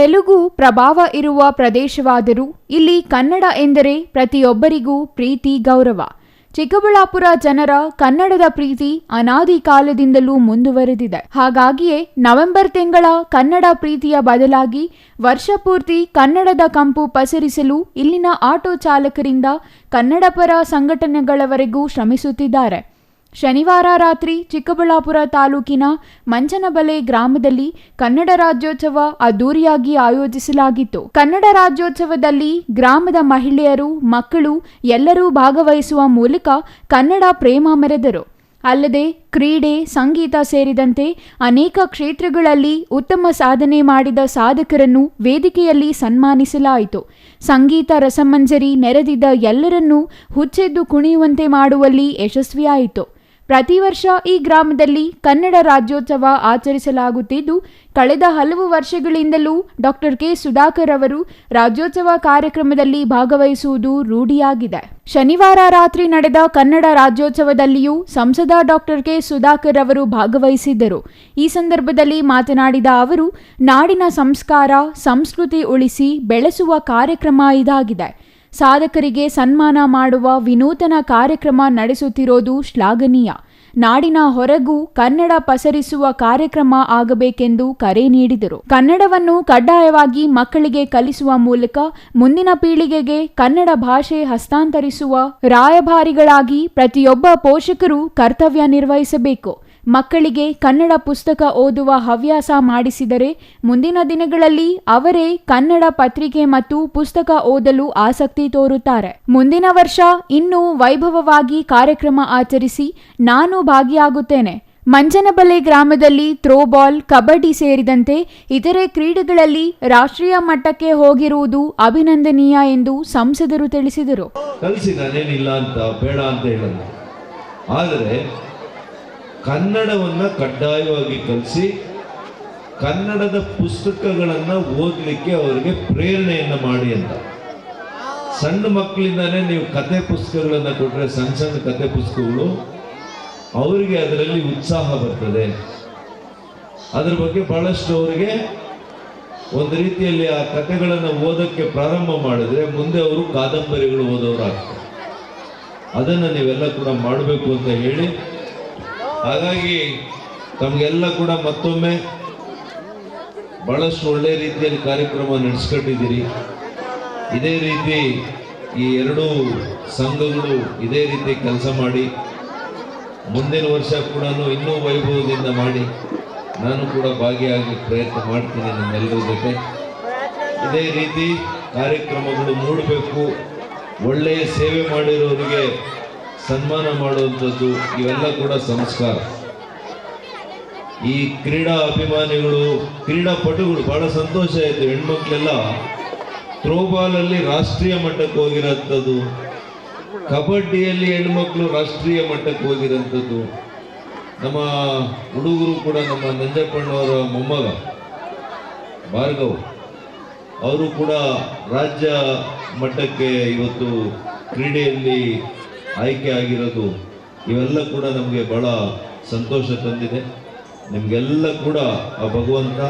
ತೆಲುಗು ಪ್ರಭಾವ ಇರುವ ಪ್ರದೇಶವಾದರೂ ಇಲ್ಲಿ ಕನ್ನಡ ಎಂದರೆ ಪ್ರತಿಯೊಬ್ಬರಿಗೂ ಪ್ರೀತಿ, ಗೌರವ. ಚಿಕ್ಕಬಳ್ಳಾಪುರ ಜನರ ಕನ್ನಡದ ಪ್ರೀತಿ ಅನಾದಿ ಕಾಲದಿಂದಲೂ ಮುಂದುವರೆದಿದೆ. ಹಾಗಾಗಿಯೇ ನವೆಂಬರ್ ತಿಂಗಳ ಕನ್ನಡ ಪ್ರೀತಿಯ ಬದಲಾಗಿ ವರ್ಷಪೂರ್ತಿ ಕನ್ನಡದ ಕಂಪು ಪಸರಿಸಲು ಇಲ್ಲಿನ ಆಟೋ ಚಾಲಕರಿಂದ ಕನ್ನಡಪರ ಸಂಘಟನೆಗಳವರೆಗೂ ಶ್ರಮಿಸುತ್ತಿದ್ದಾರೆ. ಶನಿವಾರ ರಾತ್ರಿ ಚಿಕ್ಕಬಳ್ಳಾಪುರ ತಾಲೂಕಿನ ಮಂಚನಬಲೆ ಗ್ರಾಮದಲ್ಲಿ ಕನ್ನಡ ರಾಜ್ಯೋತ್ಸವ ಅದ್ದೂರಿಯಾಗಿ ಆಯೋಜಿಸಲಾಗಿತ್ತು. ಕನ್ನಡ ರಾಜ್ಯೋತ್ಸವದಲ್ಲಿ ಗ್ರಾಮದ ಮಹಿಳೆಯರು, ಮಕ್ಕಳು ಎಲ್ಲರೂ ಭಾಗವಹಿಸುವ ಮೂಲಕ ಕನ್ನಡ ಪ್ರೇಮ ಮೆರೆದರು. ಅಲ್ಲದೆ ಕ್ರೀಡೆ, ಸಂಗೀತ ಸೇರಿದಂತೆ ಅನೇಕ ಕ್ಷೇತ್ರಗಳಲ್ಲಿ ಉತ್ತಮ ಸಾಧನೆ ಮಾಡಿದ ಸಾಧಕರನ್ನು ವೇದಿಕೆಯಲ್ಲಿ ಸನ್ಮಾನಿಸಲಾಯಿತು. ಸಂಗೀತ, ರಸಮಂಜರಿ ನೆರೆದಿದ್ದ ಎಲ್ಲರನ್ನೂ ಹುಚ್ಚೆದ್ದು ಕುಣಿಯುವಂತೆ ಮಾಡುವಲ್ಲಿ ಯಶಸ್ವಿಯಾಯಿತು. ಪ್ರತಿ ವರ್ಷ ಈ ಗ್ರಾಮದಲ್ಲಿ ಕನ್ನಡ ರಾಜ್ಯೋತ್ಸವ ಆಚರಿಸಲಾಗುತ್ತಿದ್ದು, ಕಳೆದ ಹಲವು ವರ್ಷಗಳಿಂದಲೂ ಡಾಕ್ಟರ್ ಕೆ. ಸುಧಾಕರ್ ಅವರು ರಾಜ್ಯೋತ್ಸವ ಕಾರ್ಯಕ್ರಮದಲ್ಲಿ ಭಾಗವಹಿಸುವುದು ರೂಢಿಯಾಗಿದೆ. ಶನಿವಾರ ರಾತ್ರಿ ನಡೆದ ಕನ್ನಡ ರಾಜ್ಯೋತ್ಸವದಲ್ಲಿಯೂ ಸಂಸದ ಡಾಕ್ಟರ್ ಕೆ. ಸುಧಾಕರ್ ಅವರು ಭಾಗವಹಿಸಿದ್ದರು. ಈ ಸಂದರ್ಭದಲ್ಲಿ ಮಾತನಾಡಿದ ಅವರು, ನಾಡಿನ ಸಂಸ್ಕಾರ, ಸಂಸ್ಕೃತಿ ಉಳಿಸಿ ಬೆಳೆಸುವ ಕಾರ್ಯಕ್ರಮ ಇದಾಗಿದೆ. ಸಾಧಕರಿಗೆ ಸನ್ಮಾನ ಮಾಡುವ ವಿನೂತನ ಕಾರ್ಯಕ್ರಮ ನಡೆಸುತ್ತಿರೋದು ಶ್ಲಾಘನೀಯ. ನಾಡಿನ ಹೊರಗೂ ಕನ್ನಡ ಪಸರಿಸುವ ಕಾರ್ಯಕ್ರಮ ಆಗಬೇಕೆಂದು ಕರೆ ನೀಡಿದರು. ಕನ್ನಡವನ್ನು ಕಡ್ಡಾಯವಾಗಿ ಮಕ್ಕಳಿಗೆ ಕಲಿಸುವ ಮೂಲಕ ಮುಂದಿನ ಪೀಳಿಗೆಗೆ ಕನ್ನಡ ಭಾಷೆ ಹಸ್ತಾಂತರಿಸುವ ರಾಯಭಾರಿಗಳಾಗಿ ಪ್ರತಿಯೊಬ್ಬ ಪೋಷಕರು ಕರ್ತವ್ಯ ನಿರ್ವಹಿಸಬೇಕು. ಮಕ್ಕಳಿಗೆ ಕನ್ನಡ ಪುಸ್ತಕ ಓದುವ ಹವ್ಯಾಸ ಮಾಡಿಸಿದರೆ ಮುಂದಿನ ದಿನಗಳಲ್ಲಿ ಅವರೇ ಕನ್ನಡ ಪತ್ರಿಕೆ ಮತ್ತು ಪುಸ್ತಕ ಓದಲು ಆಸಕ್ತಿ ತೋರುತ್ತಾರೆ. ಮುಂದಿನ ವರ್ಷ ಇನ್ನೂ ವೈಭವವಾಗಿ ಕಾರ್ಯಕ್ರಮ ಆಚರಿಸಿ ನಾನು ಭಾಗಿಯಾಗುತ್ತೇನೆ. ಮಂಜನಬಲೆ ಗ್ರಾಮದಲ್ಲಿ ಥ್ರೋಬಾಲ್, ಕಬಡ್ಡಿ ಸೇರಿದಂತೆ ಇತರೆ ಕ್ರೀಡೆಗಳಲ್ಲಿ ರಾಷ್ಟ್ರೀಯ ಮಟ್ಟಕ್ಕೆ ಹೋಗಿರುವುದು ಅಭಿನಂದನೀಯ ಎಂದು ಸಂಸದರು ತಿಳಿಸಿದರು. ಕನ್ನಡವನ್ನು ಕಡ್ಡಾಯವಾಗಿ ಕಲಿಸಿ ಕನ್ನಡದ ಪುಸ್ತಕಗಳನ್ನು ಓದಲಿಕ್ಕೆ ಅವರಿಗೆ ಪ್ರೇರಣೆಯನ್ನು ಮಾಡಿ ಅಂತ. ಸಣ್ಣ ಮಕ್ಕಳಿಂದಾನೇ ನೀವು ಕತೆ ಪುಸ್ತಕಗಳನ್ನು ಕೊಟ್ಟರೆ ಸಣ್ಣ ಸಣ್ಣ ಕತೆ ಪುಸ್ತಕಗಳು, ಅವರಿಗೆ ಅದರಲ್ಲಿ ಉತ್ಸಾಹ ಬರ್ತದೆ. ಅದ್ರ ಬಗ್ಗೆ ಬಹಳಷ್ಟು ಅವರಿಗೆ ಒಂದು ರೀತಿಯಲ್ಲಿ ಆ ಕಥೆಗಳನ್ನು ಓದೋಕ್ಕೆ ಪ್ರಾರಂಭ ಮಾಡಿದ್ರೆ ಮುಂದೆ ಅವರು ಕಾದಂಬರಿಗಳು ಓದೋರು ಆಗ್ತಾರೆ ಅದನ್ನು ನೀವೆಲ್ಲ ಕೂಡ ಮಾಡಬೇಕು ಅಂತ ಹೇಳಿ ಹಾಗಾಗಿ ತಮಗೆಲ್ಲ ಕೂಡ ಮತ್ತೊಮ್ಮೆ ಬಹಳಷ್ಟು ಒಳ್ಳೆಯ ರೀತಿಯಲ್ಲಿ ಕಾರ್ಯಕ್ರಮ ನಡೆಸ್ಕೊಂಡಿದ್ದೀರಿ. ಇದೇ ರೀತಿ ಈ ಎರಡೂ ಸಂಘಗಳು ಇದೇ ರೀತಿ ಕೆಲಸ ಮಾಡಿ, ಮುಂದಿನ ವರ್ಷ ಕೂಡ ಇನ್ನೂ ವೈಭವದಿಂದ ಮಾಡಿ, ನಾನು ಕೂಡ ಭಾಗಿಯಾಗಿ ಪ್ರಯತ್ನ ಮಾಡ್ತೀನಿ ನಮ್ಮೆಲ್ಲರ ಜೊತೆ. ಇದೇ ರೀತಿ ಕಾರ್ಯಕ್ರಮಗಳು ಮೂಡಬೇಕು. ಒಳ್ಳೆಯ ಸೇವೆ ಮಾಡಿರೋರಿಗೆ ಸನ್ಮಾನ ಮಾಡುವಂಥದ್ದು ಇವೆಲ್ಲ ಕೂಡ ಸಂಸ್ಕಾರ. ಈ ಕ್ರೀಡಾ ಅಭಿಮಾನಿಗಳು ಕ್ರೀಡಾಪಟುಗಳು ಬಹಳ ಸಂತೋಷ ಆಯಿತು. ಹೆಣ್ಮಕ್ಳೆಲ್ಲ ಥ್ರೋಬಾಲಲ್ಲಿ ರಾಷ್ಟ್ರೀಯ ಮಟ್ಟಕ್ಕೆ ಹೋಗಿರೋಂಥದ್ದು. ಕಬಡ್ಡಿಯಲ್ಲಿ ಹೆಣ್ಮಕ್ಳು ರಾಷ್ಟ್ರೀಯ ಮಟ್ಟಕ್ಕೆ ಹೋಗಿರೋಂಥದ್ದು. ನಮ್ಮ ಹುಡುಗರು ಕೂಡ ನಮ್ಮ ನಂಜಪ್ಪಣ್ಣವರ ಮೊಮ್ಮಗ ಭಾರ್ಗವ್ ಅವರು ಕೂಡ ರಾಜ್ಯ ಮಟ್ಟಕ್ಕೆ ಇವತ್ತು ಕ್ರೀಡೆಯಲ್ಲಿ ಆಯ್ಕೆ ಆಗಿರೋದು ಇವೆಲ್ಲ ಕೂಡ ನಮಗೆ ಬಹಳ ಸಂತೋಷ ತಂದಿದೆ. ನಿಮಗೆಲ್ಲ ಕೂಡ ಆ ಭಗವಂತ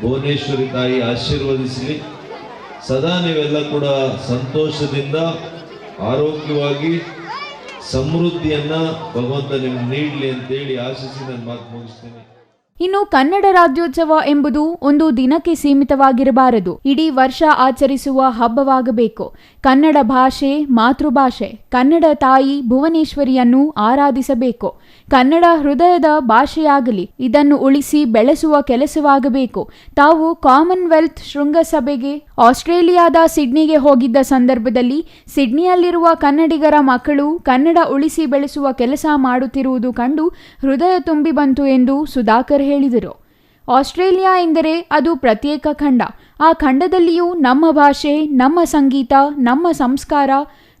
ಭುವನೇಶ್ವರಿ ತಾಯಿ ಆಶೀರ್ವದಿಸಲಿ. ಸದಾ ನೀವೆಲ್ಲ ಕೂಡ ಸಂತೋಷದಿಂದ, ಆರೋಗ್ಯವಾಗಿ ಸಮೃದ್ಧಿಯನ್ನು ಭಗವಂತ ನಿಮ್ಗೆ ನೀಡಲಿ ಅಂತೇಳಿ ಆಶಿಸಿ ನಾನು ಮಾತು ಮುಗಿಸ್ತೇನೆ. ಇನ್ನು ಕನ್ನಡ ರಾಜ್ಯೋತ್ಸವ ಎಂಬುದು ಒಂದು ದಿನಕ್ಕೆ ಸೀಮಿತವಾಗಿರಬಾರದು. ಇಡೀ ವರ್ಷ ಆಚರಿಸುವ ಹಬ್ಬವಾಗಬೇಕು. ಕನ್ನಡ ಭಾಷೆ, ಮಾತೃಭಾಷೆ, ಕನ್ನಡ ತಾಯಿ ಭುವನೇಶ್ವರಿಯನ್ನು ಆರಾಧಿಸಬೇಕು. ಕನ್ನಡ ಹೃದಯದ ಭಾಷೆಯಾಗಲಿ, ಇದನ್ನು ಉಳಿಸಿ ಬೆಳೆಸುವ ಕೆಲಸವಾಗಬೇಕು. ತಾವು ಕಾಮನ್ವೆಲ್ತ್ ಶೃಂಗಸಭೆಗೆ, ಆಸ್ಟ್ರೇಲಿಯಾದ ಸಿಡ್ನಿಗೆ ಹೋಗಿದ್ದ ಸಂದರ್ಭದಲ್ಲಿ ಸಿಡ್ನಿಯಲ್ಲಿರುವ ಕನ್ನಡಿಗರ ಮಕ್ಕಳು ಕನ್ನಡ ಉಳಿಸಿ ಬೆಳೆಸುವ ಕೆಲಸ ಮಾಡುತ್ತಿರುವುದು ಕಂಡು ಹೃದಯ ತುಂಬಿ ಬಂತು ಎಂದು ಸುಧಾಕರ್ ಹೇಳಿದರು. ಆಸ್ಟ್ರೇಲಿಯಾ ಎಂದರೆ ಅದು ಪ್ರತ್ಯೇಕ ಖಂಡ. ಆ ಖಂಡದಲ್ಲಿಯೂ ನಮ್ಮ ಭಾಷೆ ನಮ್ಮ ಸಂಗೀತ ನಮ್ಮ ಸಂಸ್ಕಾರ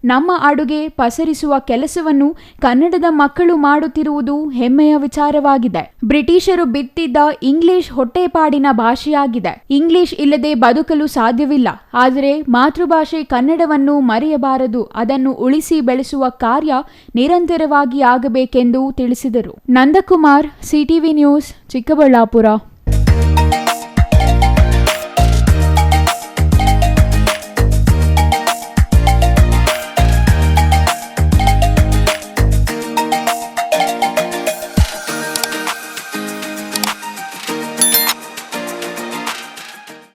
ನಮ್ಮ ಅಡುಗೆ ಪಸರಿಸುವ ಕೆಲಸವನ್ನು ಕನ್ನಡದ ಮಕ್ಕಳು ಮಾಡುತ್ತಿರುವುದು ಹೆಮ್ಮೆಯ ವಿಚಾರವಾಗಿದೆ. ಬ್ರಿಟಿಷರು ಬಿತ್ತಿದ್ದ ಇಂಗ್ಲಿಷ್ ಹೊಟ್ಟೆಪಾಡಿನ ಭಾಷೆಯಾಗಿದೆ. ಇಂಗ್ಲಿಷ್ ಇಲ್ಲದೆ ಬದುಕಲು ಸಾಧ್ಯವಿಲ್ಲ. ಆದರೆ ಮಾತೃಭಾಷೆ ಕನ್ನಡವನ್ನು ಮರೆಯಬಾರದು. ಅದನ್ನು ಉಳಿಸಿ ಬೆಳೆಸುವ ಕಾರ್ಯ ನಿರಂತರವಾಗಿ ಆಗಬೇಕೆಂದು ತಿಳಿಸಿದರು. Nandakumar, CTV news, Chikkaballapur.